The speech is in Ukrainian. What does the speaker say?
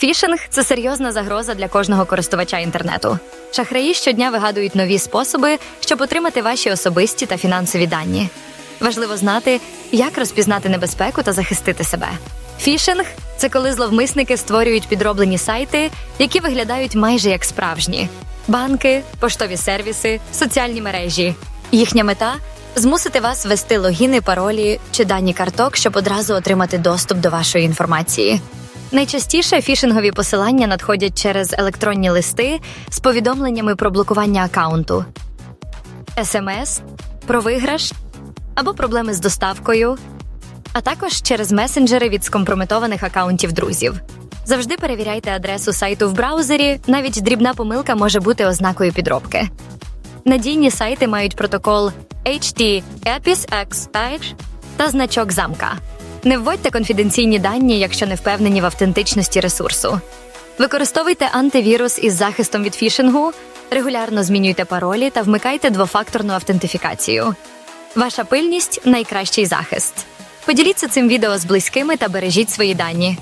Фішинг це серйозна загроза для кожного користувача інтернету. Шахраї щодня вигадують нові способи, щоб отримати ваші особисті та фінансові дані. Важливо знати, як розпізнати небезпеку та захистити себе. Фішинг це коли зловмисники створюють підроблені сайти, які виглядають майже як справжні: банки, поштові сервіси, соціальні мережі. Їхня мета змусити вас ввести логіни, паролі чи дані карток, щоб одразу отримати доступ до вашої інформації. Найчастіше фішингові посилання надходять через електронні листи з повідомленнями про блокування акаунту, смс, про виграш або проблеми з доставкою, а також через месенджери від скомпрометованих акаунтів друзів. Завжди перевіряйте адресу сайту в браузері, навіть дрібна помилка може бути ознакою підробки. Надійні сайти мають протокол HTTPS та значок замка. Не вводьте конфіденційні дані, якщо не впевнені в автентичності ресурсу. Використовуйте антивірус із захистом від фішингу, регулярно змінюйте паролі та вмикайте двофакторну автентифікацію. Ваша пильність найкращий захист. Поділіться цим відео з близькими та бережіть свої дані.